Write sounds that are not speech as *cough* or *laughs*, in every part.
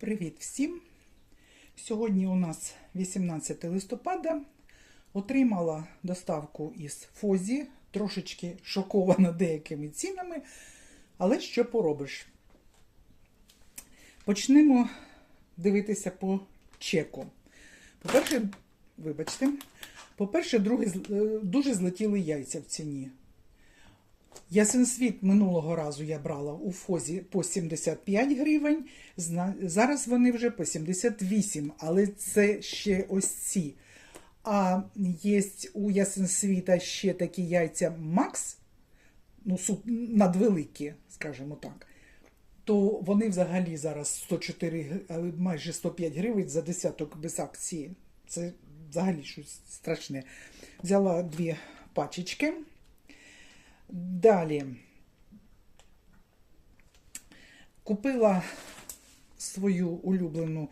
Привіт всім! Сьогодні у нас 18 листопада. Отримала доставку із Фозі, трошечки шокована деякими цінами, але що поробиш? Почнемо дивитися по чеку. По-перше, вибачте, по-перше, е, дуже злетіли яйця в ціні. Ясен світ минулого разу я брала у фозі по 75 гривень. Зараз вони вже по 78, але це ще ось ці. А є у ясен світа ще такі яйця Макс, ну, надвеликі, скажімо так. То вони взагалі зараз 104, майже 105 гривень за десяток без акції. Це взагалі щось страшне. Взяла дві пачечки. Далі купила свою улюблену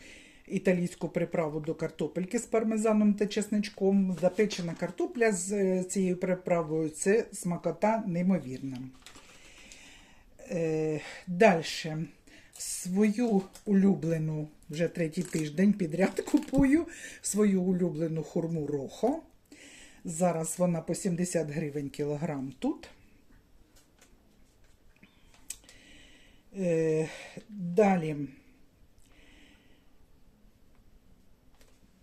італійську приправу до картопельки з пармезаном та чесничком. Запечена картопля з е, цією приправою це смакота неймовірна. Е, Далі свою улюблену, вже третій тиждень підряд *laughs* купую свою улюблену хурму Рохо. Зараз вона по 70 гривень кілограм тут. Далі.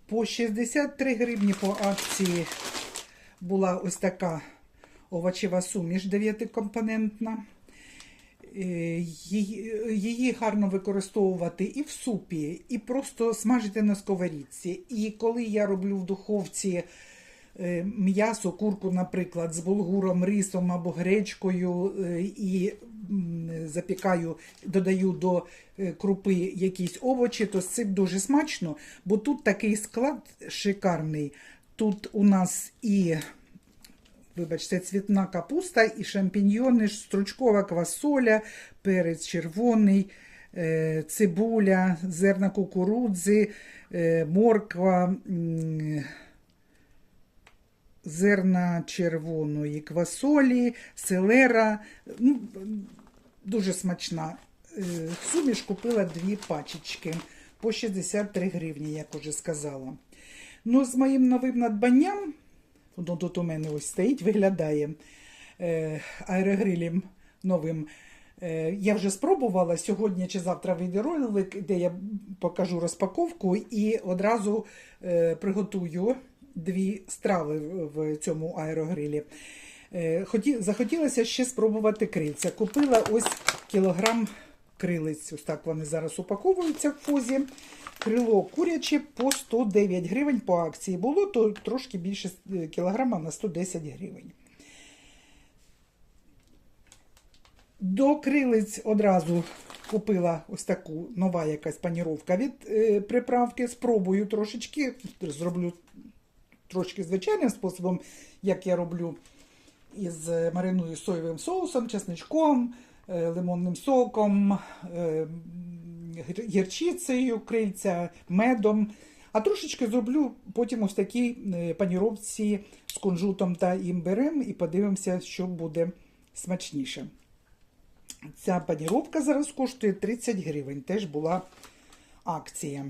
По 63 гривні по акції була ось така овочева суміш 9-компонентна. Е, Її, гарно використовувати і в супі, і просто смажити на сковорідці. І коли я роблю в духовці е, м'ясо, курку, наприклад, з булгуром, рисом або гречкою, е, і запікаю, додаю до е, крупи якісь овочі, то з цим дуже смачно, бо тут такий склад шикарний. Тут у нас і Вибачте, цвітна капуста і шампіньйони, стручкова квасоля, перець червоний, е, цибуля, зерна кукурудзи, е, морква, зерна червоної квасолі, селера. Ну, дуже смачна. Е, Суміш купила дві пачечки по 63 гривні, як уже сказала. Ну, з моїм новим надбанням Воно тут у мене ось стоїть, виглядає е, аерогрилем новим. Е, я вже спробувала сьогодні чи завтра вийде ролик, де я покажу розпаковку і одразу е, приготую дві страви в цьому аерогрилі. Е, захотілося ще спробувати крильця. Купила ось кілограм крилиць. Ось так вони зараз упаковуються в фозі. Крило куряче по 109 гривень по акції. Було то трошки більше е, кілограма на 110 гривень. До крилиць одразу купила ось таку нова якась паніровка від е, приправки. Спробую трошечки, зроблю трошки звичайним способом, як я роблю із е, мариную соєвим соусом, чесничком, е, лимонним соком, е, гірчицею, крильця, медом. А трошечки зроблю потім ось такі паніровці з кунжутом та імбирем і подивимося, що буде смачніше. Ця паніровка зараз коштує 30 гривень. Теж була акція.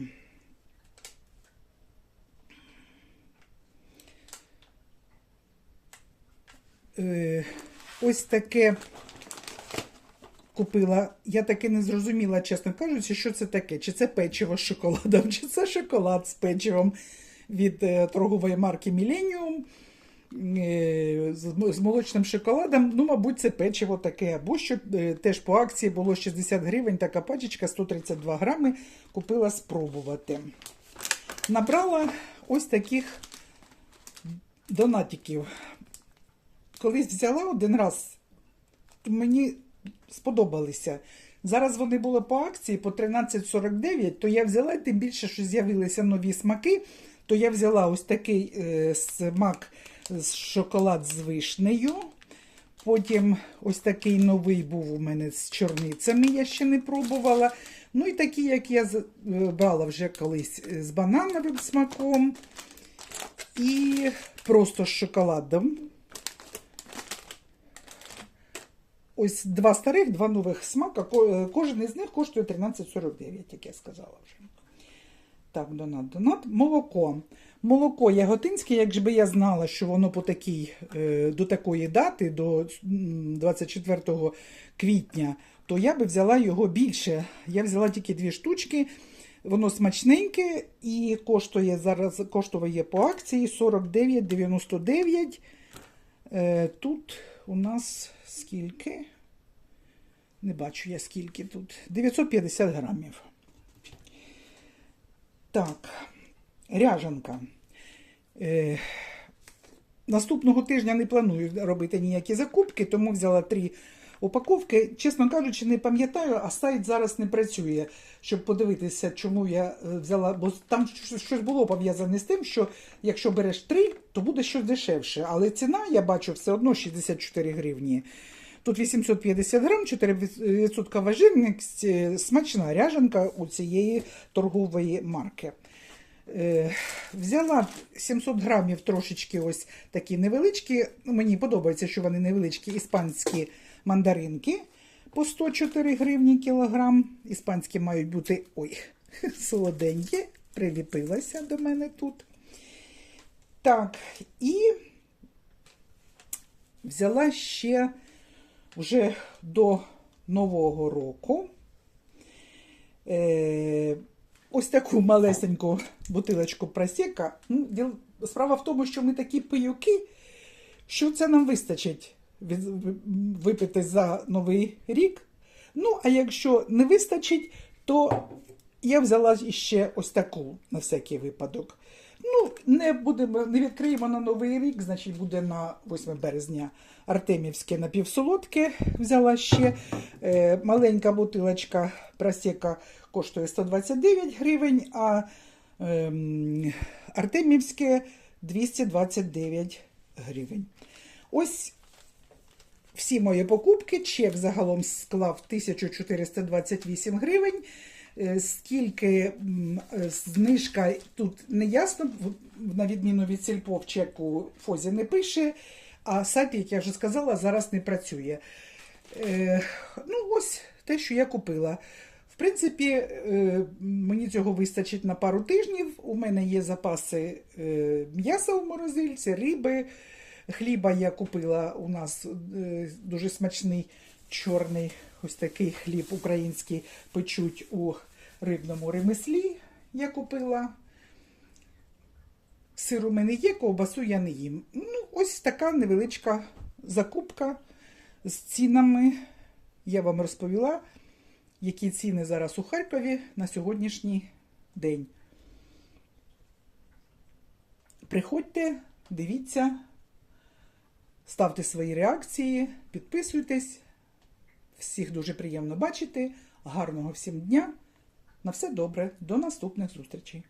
Ось таке купила. Я таки не зрозуміла, чесно кажучи, що це таке. Чи це печиво з шоколадом, чи це шоколад з печивом від е, торгової марки Millennium е, з, молочним шоколадом. Ну, мабуть, це печиво таке. Або що е, теж по акції було 60 гривень, така пачечка 132 грами. Купила спробувати. Набрала ось таких донатиків. Колись взяла один раз, мені сподобалися. Зараз вони були по акції по 13,49, то я взяла, тим більше, що з'явилися нові смаки, то я взяла ось такий е, смак з шоколад з вишнею. Потім ось такий новий був у мене з чорницями, я ще не пробувала. Ну і такі, як я е, брала вже колись е, з банановим смаком. І просто з шоколадом. Ось два старих, два нових смака. Е, Кожен із них коштує 13,49, як я сказала вже. Так, донат, донат. Молоко. Молоко яготинське, як ж би я знала, що воно по такій, е, до такої дати, до 24 квітня, то я би взяла його більше. Я взяла тільки дві штучки. Воно смачненьке і коштує зараз коштує по акції 49,99. Е, тут у нас скільки? Не бачу я скільки тут. 950 грамів. Так, ряжанка. Е, наступного тижня не планую робити ніякі закупки, тому взяла три упаковки. Чесно кажучи, не пам'ятаю, а сайт зараз не працює, щоб подивитися, чому я е, взяла. Бо там щось було пов'язане з тим, що якщо береш три, то буде щось дешевше. Але ціна, я бачу, все одно 64 гривні. Тут 850 грам, 4% важильність, е, смачна ряжанка у цієї торгової марки. Е, Взяла 700 грамів трошечки ось такі невеличкі. Ну, Мені подобається, що вони невеличкі іспанські мандаринки по 104 гривні кілограм. Іспанські мають бути ой, *laughs* солоденькі, приліпилася до мене тут. Так, і взяла ще вже до Нового року. Е, ось таку малесеньку бутилочку просека. Ну, Справа в тому, що ми такі пиюки, що це нам вистачить випити за Новий рік. Ну, а якщо не вистачить, то я взяла ще ось таку на всякий випадок. Ну, не будемо, не відкриємо на Новий рік, значить буде на 8 березня Артемівське напівсолодке взяла ще. Е, маленька бутилочка просека коштує 129 гривень, а ем, Артемівське 229 гривень. Ось всі мої покупки. Чек загалом склав 1428 гривень. Е, Скільки е, знижка тут не ясно, на відміну від сільпо в чеку Фозі не пише, а сайт, як я вже сказала, зараз не працює. Е, Ну, ось те, що я купила. В принципі, мені цього вистачить на пару тижнів. У мене є запаси м'яса в морозильці, риби. Хліба я купила у нас е, дуже смачний чорний ось такий хліб український печуть у рибному ремеслі. Я купила. Сир у мене є, ковбасу я не їм. Ну, ось така невеличка закупка з цінами. Я вам розповіла, які ціни зараз у Харкові на сьогоднішній день. Приходьте, дивіться, ставте свої реакції, підписуйтесь. Всіх дуже приємно бачити. Гарного всім дня. На все добре. До наступних зустрічей.